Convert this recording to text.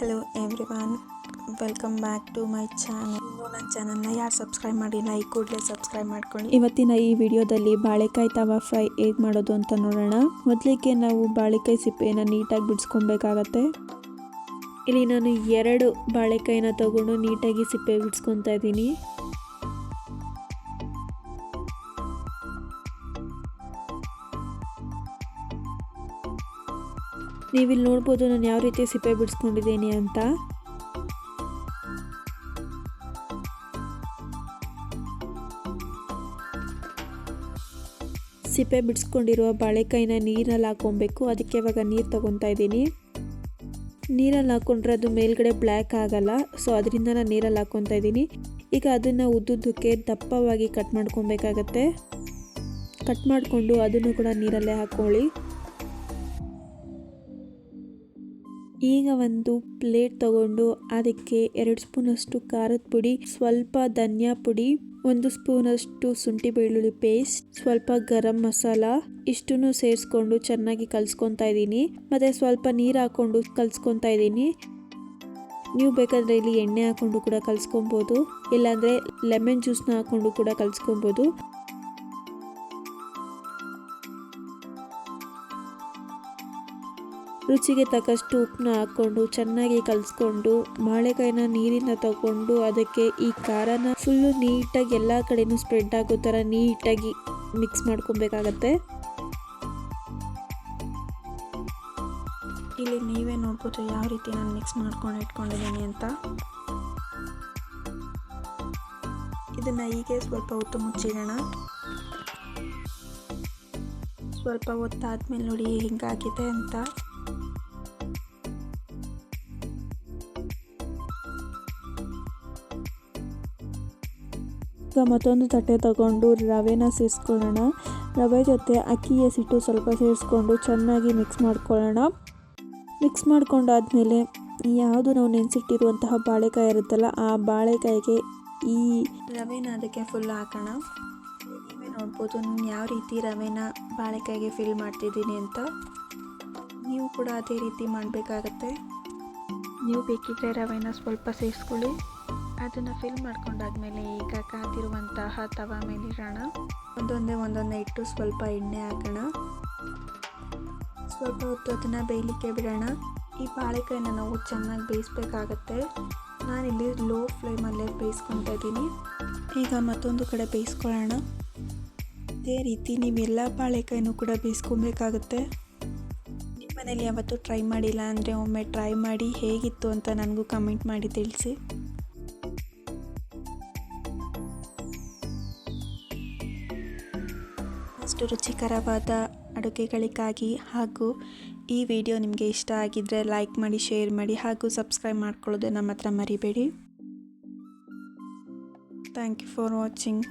Hello everyone welcome back to my channel ಇನ್ನು ನನ್ನ ಚಾನಲ್ನ ಯಾರು ಸಬ್ಸ್ಕ್ರೈಬ್ ಮಾಡಿಲ್ಲ, ಈ ಕೂಡಲೇ ಸಬ್ಸ್ಕ್ರೈಬ್ ಮಾಡ್ಕೊಳ್ಳಿ. ಇವತ್ತಿನ ಈ ವಿಡಿಯೋದಲ್ಲಿ ಬಾಳೆಕಾಯಿ ತವಾ ಫ್ರೈ ಹೇಗೆ ಮಾಡೋದು ಅಂತ ನೋಡೋಣ. ಮೊದಲಿಗೆ ನಾವು ಬಾಳೆಕಾಯಿ ಸಿಪ್ಪೆನ ನೀಟಾಗಿ ಬಿಡಿಸ್ಕೊಬೇಕಾಗತ್ತೆ. ಇಲ್ಲಿ ನಾನು ಎರಡು ಬಾಳೆಕಾಯಿನ ತಗೊಂಡು ನೀಟಾಗಿ ಸಿಪ್ಪೆ ಬಿಡಿಸ್ಕೊತಾ ಇದ್ದೀನಿ. ನೀವಿಲ್ಲಿ ನೋಡ್ಬೋದು ನಾನು ಯಾವ ರೀತಿ ಸಿಪ್ಪೆ ಬಿಡಿಸ್ಕೊಂಡಿದ್ದೀನಿ ಅಂತ. ಸಿಪ್ಪೆ ಬಿಡಿಸ್ಕೊಂಡಿರುವ ಬಾಳೆಕಾಯಿನ ನೀರಲ್ಲಿ ಹಾಕೊಬೇಕು ಅದಕ್ಕೆ ಇವಾಗ ನೀರು ತೊಗೊತಾ ಇದ್ದೀನಿ. ನೀರಲ್ಲಿ ಹಾಕೊಂಡ್ರೆ ಅದು ಮೇಲ್ಗಡೆ ಬ್ಲ್ಯಾಕ್ ಆಗಲ್ಲ. ಸೊ ಅದರಿಂದ ನಾನು ನೀರಲ್ಲಿ ಹಾಕ್ಕೊತಾ ಇದ್ದೀನಿ. ಈಗ ಅದನ್ನು ಉದ್ದುದ್ದಕ್ಕೆ ದಪ್ಪವಾಗಿ ಕಟ್ ಮಾಡ್ಕೊಬೇಕಾಗತ್ತೆ. ಕಟ್ ಮಾಡಿಕೊಂಡು ಅದನ್ನು ಕೂಡ ನೀರಲ್ಲೇ ಹಾಕ್ಕೊಳ್ಳಿ. ಈಗ ಒಂದು ಪ್ಲೇಟ್ ತಗೊಂಡು ಅದಕ್ಕೆ ಎರಡು ಸ್ಪೂನಷ್ಟು ಖಾರದ ಪುಡಿ, ಸ್ವಲ್ಪ ಧನಿಯಾ ಪುಡಿ, ಒಂದು ಸ್ಪೂನಷ್ಟು ಶುಂಠಿ ಬೆಳ್ಳುಳ್ಳಿ ಪೇಸ್ಟ್, ಸ್ವಲ್ಪ ಗರಂ ಮಸಾಲ, ಇಷ್ಟನ್ನು ಸೇರಿಸ್ಕೊಂಡು ಚೆನ್ನಾಗಿ ಕಲ್ಸ್ಕೊತಾ ಇದ್ದೀನಿ. ಮತ್ತೆ ಸ್ವಲ್ಪ ನೀರು ಹಾಕೊಂಡು ಕಲ್ಸ್ಕೊತಾ ಇದ್ದೀನಿ. ನೀವು ಬೇಕಾದರೆ ಇಲ್ಲಿ ಎಣ್ಣೆ ಹಾಕೊಂಡು ಕೂಡ ಕಲ್ಸ್ಕೊಬೋದು, ಇಲ್ಲಾಂದರೆ ಲೆಮನ್ ಜ್ಯೂಸ್ನ ಹಾಕೊಂಡು ಕೂಡ ಕಲ್ಸ್ಕೊಬೋದು. ರುಚಿಗೆ ತಕ್ಕಷ್ಟು ಉಪ್ಪನ್ನ ಹಾಕ್ಕೊಂಡು ಚೆನ್ನಾಗಿ ಕಲಿಸ್ಕೊಂಡು ಬಾಳೆಕಾಯಿನ ನೀರಿನ ತಗೊಂಡು ಅದಕ್ಕೆ ಈ ಖಾರನ ಫುಲ್ಲು ನೀಟಾಗಿ ಎಲ್ಲ ಕಡೆನೂ ಸ್ಪ್ರೆಡ್ ಆಗೋ ಥರ ನೀಟಾಗಿ ಮಿಕ್ಸ್ ಮಾಡ್ಕೊಬೇಕಾಗತ್ತೆ. ಇಲ್ಲಿ ನೀವೇ ನೋಡ್ಬೋದು ಯಾವ ರೀತಿ ನಾನು ಮಿಕ್ಸ್ ಮಾಡ್ಕೊಂಡು ಇಟ್ಕೊಂಡಿದ್ದೀನಿ ಅಂತ. ಇದನ್ನು ಹೀಗೆ ಸ್ವಲ್ಪ ಹೊತ್ತು ಮುಚ್ಚಿಡೋಣ. ಸ್ವಲ್ಪ ಹೊತ್ತಾದ್ಮೇಲೆ ನೋಡಿ ಹಿಂಗಾಗಿದೆ ಅಂತ. ಈಗ ಮತ್ತೊಂದು ತಟ್ಟೆ ತಗೊಂಡು ರವೆನ ಸೇರಿಸ್ಕೊಳ್ಳೋಣ. ರವೆ ಜೊತೆ ಅಕ್ಕಿ ಹಸಿಟ್ಟು ಸ್ವಲ್ಪ ಸೇರಿಸ್ಕೊಂಡು ಚೆನ್ನಾಗಿ ಮಿಕ್ಸ್ ಮಾಡ್ಕೊಳ್ಳೋಣ. ಮಿಕ್ಸ್ ಮಾಡ್ಕೊಂಡಾದಮೇಲೆ ಯಾವುದು ನಾವು ನೆನೆಸಿಟ್ಟಿರುವಂತಹ ಬಾಳೆಕಾಯಿ ಇರುತ್ತಲ್ಲ, ಆ ಬಾಳೆಕಾಯಿಗೆ ಈ ರವೆನ ಅದಕ್ಕೆ ಫುಲ್ ಹಾಕೋಣ. ನೀವೇ ನೋಡ್ಬೋದು ನಾನು ಯಾವ ರೀತಿ ರವೆನ ಬಾಳೆಕಾಯಿಗೆ ಫಿಲ್ ಮಾಡ್ತಿದ್ದೀನಿ ಅಂತ. ನೀವು ಕೂಡ ಅದೇ ರೀತಿ ಮಾಡಬೇಕಾಗತ್ತೆ. ನೀವು ಬೇಕಿದ್ದರೆ ರವೆನ ಸ್ವಲ್ಪ ಸೇರಿಸ್ಕೊಳ್ಳಿ. ಅದನ್ನು ಫಿಲ್ ಮಾಡ್ಕೊಂಡಾದ್ಮೇಲೆ ಈಗ ಕಾದಿರುವಂತಹ ತವ ಮೇಲೆ ಇಡೋಣ. ಒಂದೊಂದೇ ಒಂದೊಂದೇ ಇಟ್ಟು ಸ್ವಲ್ಪ ಎಣ್ಣೆ ಹಾಕೋಣ. ಸ್ವಲ್ಪ ಹೊತ್ತು ಅದನ್ನು ಬೇಯಲಿಕ್ಕೆ ಬಿಡೋಣ. ಈ ಬಾಳೆಕಾಯಿನ ನಾವು ಚೆನ್ನಾಗಿ ಬೇಯಿಸ್ಬೇಕಾಗತ್ತೆ. ನಾನಿಲ್ಲಿ ಲೋ ಫ್ಲೇಮಲ್ಲೇ ಬೇಯಿಸ್ಕೊತಾ ಇದ್ದೀನಿ. ಈಗ ಮತ್ತೊಂದು ಕಡೆ ಬೇಯಿಸ್ಕೊಳ್ಳೋಣ. ಅದೇ ರೀತಿ ನೀವೆಲ್ಲ ಬಾಳೆಕಾಯಿನೂ ಕೂಡ ಬೇಯಿಸ್ಕೊಬೇಕಾಗತ್ತೆ ನಿಮ್ಮ ಮನೇಲಿ ಯಾವತ್ತೂ ಟ್ರೈ ಮಾಡಿಲ್ಲ ಅಂದರೆ ಒಮ್ಮೆ ಟ್ರೈ ಮಾಡಿ ಹೇಗಿತ್ತು ಅಂತ ನನಗೂ ಕಮೆಂಟ್ ಮಾಡಿ ತಿಳಿಸಿ. ಅಷ್ಟು ರುಚಿಕರವಾದ ಅಡುಗೆಗಳಿಗಾಗಿ ಹಾಗೂ ಈ ವಿಡಿಯೋ ನಿಮಗೆ ಇಷ್ಟ ಆಗಿದ್ದರೆ ಲೈಕ್ ಮಾಡಿ, ಶೇರ್ ಮಾಡಿ ಹಾಗೂ ಸಬ್ಸ್ಕ್ರೈಬ್ ಮಾಡ್ಕೊಳ್ಳೋದೆ ನಮ್ಮ ಹತ್ರ ಮರಿಬೇಡಿ. Thank you for watching